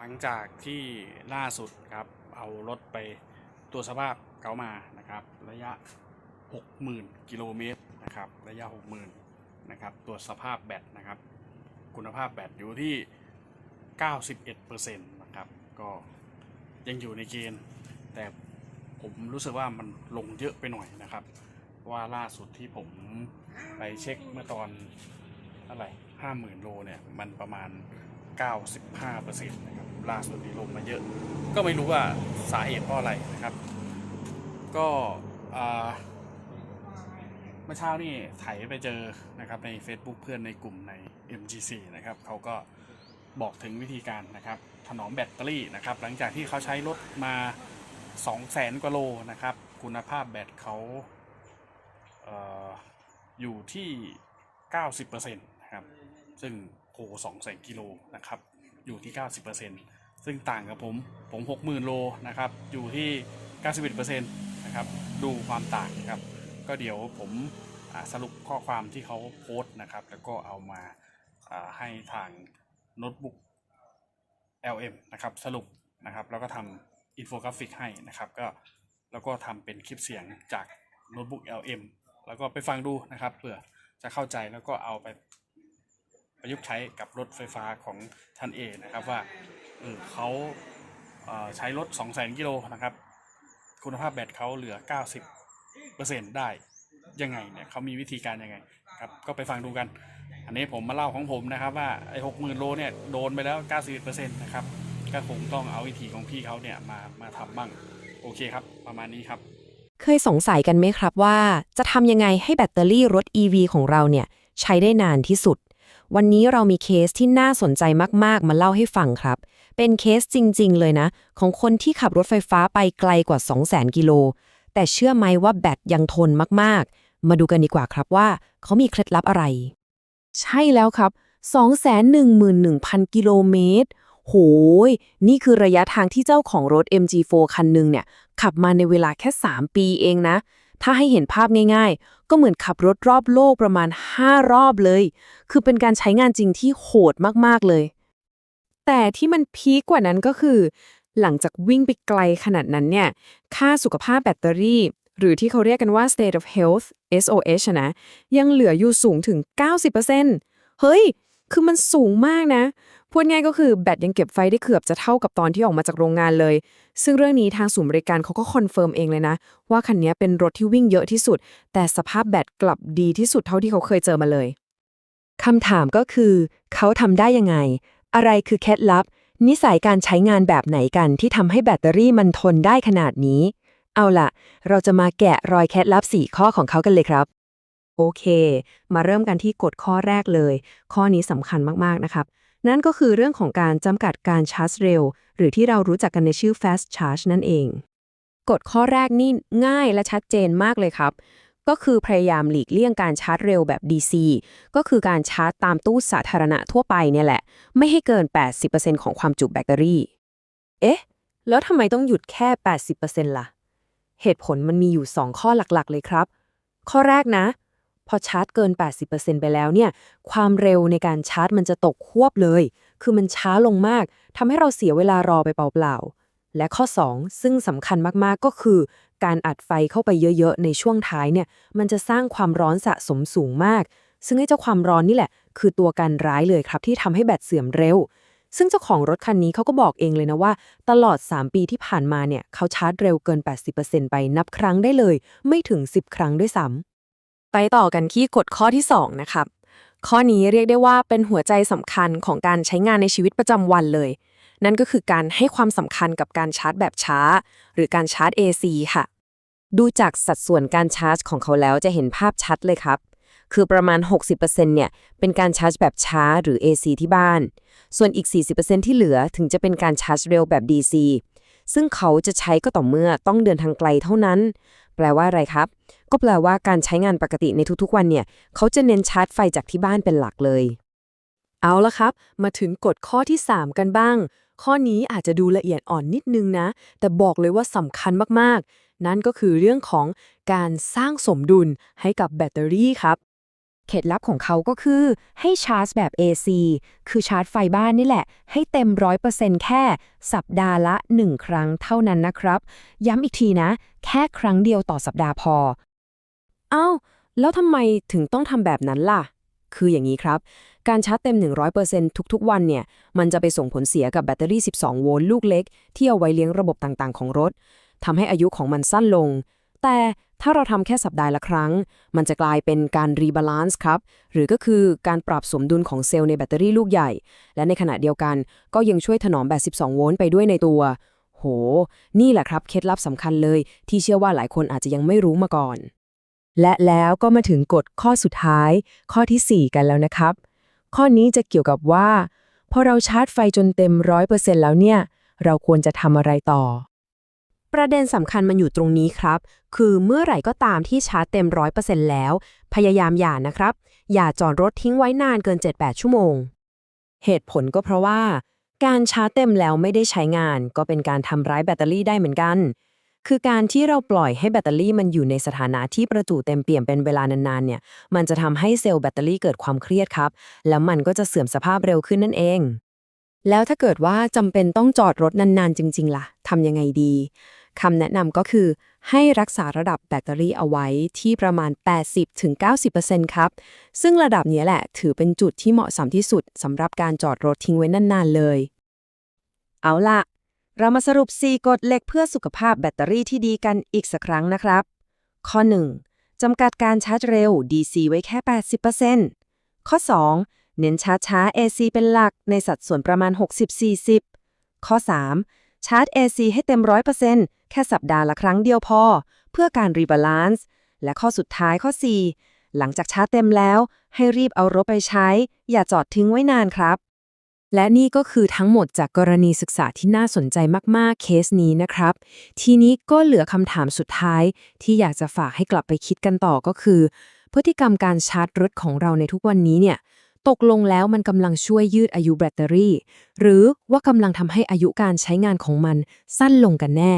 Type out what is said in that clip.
หลังจากที่ล่าสุดครับเอารถไปตรวจสภาพเก๋ามานะครับ ระยะ 60,000 กิโลเมตรนะครับระยะ 60,000นะครับตรวสภาพแบตนะครับ คุณภาพแบตอยู่ที่ 91%นะครับก็ยังอยู่ในเกณฑ์แต่ผมรู้สึกว่ามันลงเยอะไปหน่อยนะครับ ว่าล่าสุดที่ผมไปเช็คเมื่อตอนอะไรห้าหมื่นโลเนี่ย มันประมาณ 95%นะครับ ล่าสุดนี้ลงมาเยอะ ก็ไม่รู้ว่าสาเหตุเพราะอะไรนะครับ ก็เมื่อเช้านี่ไถไปเจอนะครับใน Facebook เพื่อนในกลุ่มใน MGC นะครับเขาก็บอกถึงวิธีการนะครับถนอมแบตเตอรี่นะครับ หลังจากที่เขาใช้รถมา 200,000กว่าโลนะครับ คุณภาพแบตเขาเอออยู่ที่ 90%นะครับ ซึ่งโห200,000กิโลนะครับ อยู่ที่ 90% ซึ่งต่างกับผมผม 60,000 โลนะครับ อยู่ที่ 91%นะครับ ดูความต่างนะครับ ก็เดี๋ยวผมสรุปข้อความที่เขาโพสต์นะครับ แล้วก็เอามาอ่าให้ทางโน้ตบุ๊ก LM นะครับ สรุปนะครับ แล้วก็ทำอินโฟกราฟิกให้นะครับ ก็แล้วก็ทำเป็นคลิปเสียงจากโน้ตบุ๊ก LM แล้วก็ไปฟังดูนะครับเผื่อจะเข้าใจแล้วก็เอาไปประยุกต์ใช้กับรถไฟฟ้าของท่านเอนะครับว่า เออเขาเอ่อใช้รถ2 0 0 0 0 0กิโลนะครับ คุณภาพแบตเขาเหลือ 90%ได้ยังไงเนี่ยเขามีวิธีการยังไงครับก็ไปฟังดูกัน อันนี้ผมมาเล่าของผมนะครับว่าไอ้หกหมื่นโลเนี่ยโดนไปแล้ว 91%นะครับก็คงต้องเอาวิธีของพี่เขาเนี่ยมามาทำบ้างโอเคครับ ประมาณนี้ครับเคยสงสัยกันไหมครับว่า จะทำยังไงให้แบตเตอรี่รถ EV ของเราเนี่ย ใช้ได้นานที่สุด วันนี้เรามีเคสที่น่าสนใจมากๆ มาเล่าให้ฟังครับ เป็นเคสจริง ๆ เลยนะ ของคนที่ขับรถไฟฟ้าไปไกลกว่า 200,000 กิโล แต่เชื่อไหมว่าแบตยังทนมากๆ มาดูกันดีกว่าครับว่า เขามีเคล็ดลับอะไร ใช่แล้วครับ 211,000 กิโลเมตร โหย นี่คือระยะทางที่เจ้าของรถ MG4 คันหนึ่งเนี่ย ขับมาในเวลาแค่ 3 ปีเองนะ ถ้าให้เห็นภาพง่ายๆ ก็เหมือนขับรถรอบโลกประมาณ 5 รอบเลย คือเป็นการใช้งานจริงที่โหดมากๆเลย แต่ที่มันพีคกว่านั้นก็คือ หลังจากวิ่งไปไกลขนาดนั้นเนี่ย ค่าสุขภาพแบตเตอรี่ หรือที่เขาเรียกกันว่า state of health SOH นะ ยังเหลืออยู่สูงถึง 90%เฮ้ย คือมันสูงมากนะ พูดง่ายก็คือแบตยังเก็บไฟได้เกือบจะเท่ากับตอนที่ออกมาจากโรงงานเลย ซึ่งเรื่องนี้ทางศูนย์บริการเขาก็คอนเฟิร์มเองเลยนะ ว่าคันนี้เป็นรถที่วิ่งเยอะที่สุด แต่สภาพแบตกลับดีที่สุดเท่าที่เขาเคยเจอมาเลยคำถามก็คือ เขาทำได้ยังไง อะไรคือเคล็ดลับ นิสัยการใช้งานแบบไหนกันที่ทำให้แบตเตอรี่มันทนได้ขนาดนี้ เอาล่ะ เราจะมาแกะรอยเคล็ดลับ 4 ข้อของเขากันเลยครับ โอเค มาเริ่มกันที่กฎข้อแรกเลย ข้อนี้สำคัญมาก ๆ นะครับ นั่นก็คือเรื่องของการจำกัดการชาร์จเร็ว หรือที่เรารู้จักกันในชื่อ fast charge นั่นเอง กฎข้อแรกนี่ง่ายและชัดเจนมากเลยครับ ก็คือพยายามหลีกเลี่ยงการชาร์จเร็วแบบ DC ก็คือการชาร์จตามตู้สาธารณะทั่วไปเนี่ยแหละ ไม่ให้เกิน 80%ของความจุแบตเตอรี่ เอ๊ะ แล้วทำไมต้องหยุดแค่ 80%ล่ะ เหตุผลมันมีอยู่ 2 ข้อหลักๆ เลยครับ ข้อแรกนะ พอชาร์จเกิน 80%ไปแล้วเนี่ย ความเร็วในการชาร์จมันจะตกควบเลย คือมันช้าลงมาก ทำให้เราเสียเวลารอไปเปล่าๆ และข้อ 2 ซึ่งสำคัญมากๆ ก็คือ การอัดไฟเข้าไปเยอะๆ ในช่วงท้ายเนี่ย มันจะสร้างความร้อนสะสมสูงมาก ซึ่งไอ้เจ้าความร้อนนี่แหละ คือตัวการร้ายเลยครับที่ทำให้แบตเสื่อมเร็วซึ่งเจ้าของรถคันนี้เขาก็บอกเองเลยนะว่า ตลอด 3 ปีที่ผ่านมาเนี่ย เขาชาร์จเร็วเกิน 80%ไปนับครั้งได้เลย ไม่ถึง 10 ครั้งด้วยซ้ำ ไปต่อกันที่กฎข้อที่ 2 นะครับ ข้อนี้เรียกได้ว่าเป็นหัวใจสำคัญของการใช้งานในชีวิตประจำวันเลย นั่นก็คือการให้ความสำคัญกับการชาร์จแบบช้า หรือการชาร์จ AC ค่ะ ดูจากสัดส่วนการชาร์จของเขาแล้วจะเห็นภาพชัดเลยครับ คือประมาณ 60%เนี่ยเป็นการชาร์จแบบช้าหรือ AC ที่บ้าน ส่วนอีก 40%ที่เหลือถึงจะเป็นการชาร์จเร็วแบบ DC ซึ่งเขาจะใช้ก็ต่อเมื่อต้องเดินทางไกลเท่านั้น แปลว่าอะไรครับ ก็แปลว่าการใช้งานปกติในทุกๆวันเนี่ย เขาจะเน้นชาร์จไฟจากที่บ้านเป็นหลักเลย เอาละครับ มาถึงกฎข้อที่ 3 กันบ้าง ข้อนี้อาจจะดูละเอียดอ่อนนิดนึงนะ แต่บอกเลยว่าสำคัญมากๆ นั่นก็คือเรื่องของการสร้างสมดุลให้กับแบตเตอรี่ครับ เคล็ดลับของเขาก็คือให้ชาร์จแบบ AC คือชาร์จไฟบ้านนี่แหละ ให้เต็ม 100%แค่สัปดาห์ละ 1 ครั้งเท่านั้นนะครับ ย้ำอีกทีนะ แค่ครั้งเดียวต่อสัปดาห์พอ เอ้า แล้วทำไมถึงต้องทำแบบนั้นล่ะ คืออย่างนี้ครับ การชาร์จเต็ม 100%ทุกๆ วันเนี่ย มันจะไปส่งผลเสียกับแบตเตอรี่ 12 โวลต์ลูกเล็ก ที่เอาไว้เลี้ยงระบบต่างๆ ของรถทำให้อายุของมันสั้นลง แต่ ถ้าเราทำแค่สัปดาห์ละครั้ง มันจะกลายเป็นการรีบาลานซ์ครับ หรือก็คือการปรับสมดุลของเซลล์ในแบตเตอรี่ลูกใหญ่ และในขณะเดียวกันก็ยังช่วยถนอมแบบ12 โวลต์ไปด้วยในตัว โห นี่แหละครับ เคล็ดลับสำคัญเลย ที่เชื่อว่าหลายคนอาจจะยังไม่รู้มาก่อน และแล้วก็มาถึงกฎข้อสุดท้าย ข้อทีสี่4 กันแล้วนะครับ ข้อนี้จะเกี่ยวกับว่าพอเราชาร์จไฟจนเต็ม100%แล้วเนี่ย เราควรจะทำอะไรต่อ ประเด็นสำคัญมันอยู่ตรงนี้ครับ คือเมื่อไหร่ก็ตามที่ชาร์จเต็ม100%แล้ว พยายามอย่านะครับ อย่าจอดรถทิ้งไว้นานเกิน 7-8 ชั่วโมง เหตุผลก็เพราะว่า การชาร์จเต็มแล้วไม่ได้ใช้งาน ก็เป็นการทำร้ายแบตเตอรี่ได้เหมือนกัน คือการที่เราปล่อยให้แบตเตอรี่มันอยู่ในสถานะที่ประจุเต็มเปี่ยมเป็นเวลานานๆเนี่ย มันจะทำให้เซลล์แบตเตอรี่เกิดความเครียดครับ แล้วมันก็จะเสื่อมสภาพเร็วขึ้นนั่นเองแล้วถ้าเกิดว่าจำเป็นต้องจอดรถนานๆ จริง ๆล่ะทำยังไงดี คำแนะนำก็คือ ให้รักษาระดับแบตเตอรี่เอาไว้ที่ประมาณ 80-90%ครับ ซึ่งระดับนี้แหละถือเป็นจุดที่เหมาะสมที่สุดสำหรับการจอดรถทิ้งไว้นานๆเลย เอาล่ะเรามาสรุป 4 กฎเหล็กเพื่อสุขภาพแบตเตอรี่ที่ดีกันอีกสักครั้งนะครับ ข้อ 1. จำกัดการชาร์จเร็ว DC ไว้แค่ 80%ข้อ 2. เน้นชาร์จช้า AC เป็นหลักในสัดส่วนประมาณ 60-40 ข้อ 3. ชาร์จ AC ให้เต็ม 100%แค่สัปดาห์ละครั้งเดียวพอ เพื่อการรีบาลานซ์ และข้อสุดท้ายข้อ 4. หลังจากชาร์จเต็มแล้ว ให้รีบเอารถไปใช้ อย่าจอดทิ้งไว้นานครับ และนี่ก็คือทั้งหมดจากกรณีศึกษาที่น่าสนใจมาก ๆ เคสนี้นะครับ ทีนี้ก็เหลือคำถามสุดท้าย ที่อยากจะฝากให้กลับไปคิดกันต่อก็คือ พฤติกรรมการชาร์จรถของเราในทุกวันนี้เนี่ย ตกลงแล้วมันกำลังช่วยยืดอายุแบตเตอรี่ หรือว่ากำลังทำให้อายุการใช้งานของมันสั้นลงกันแน่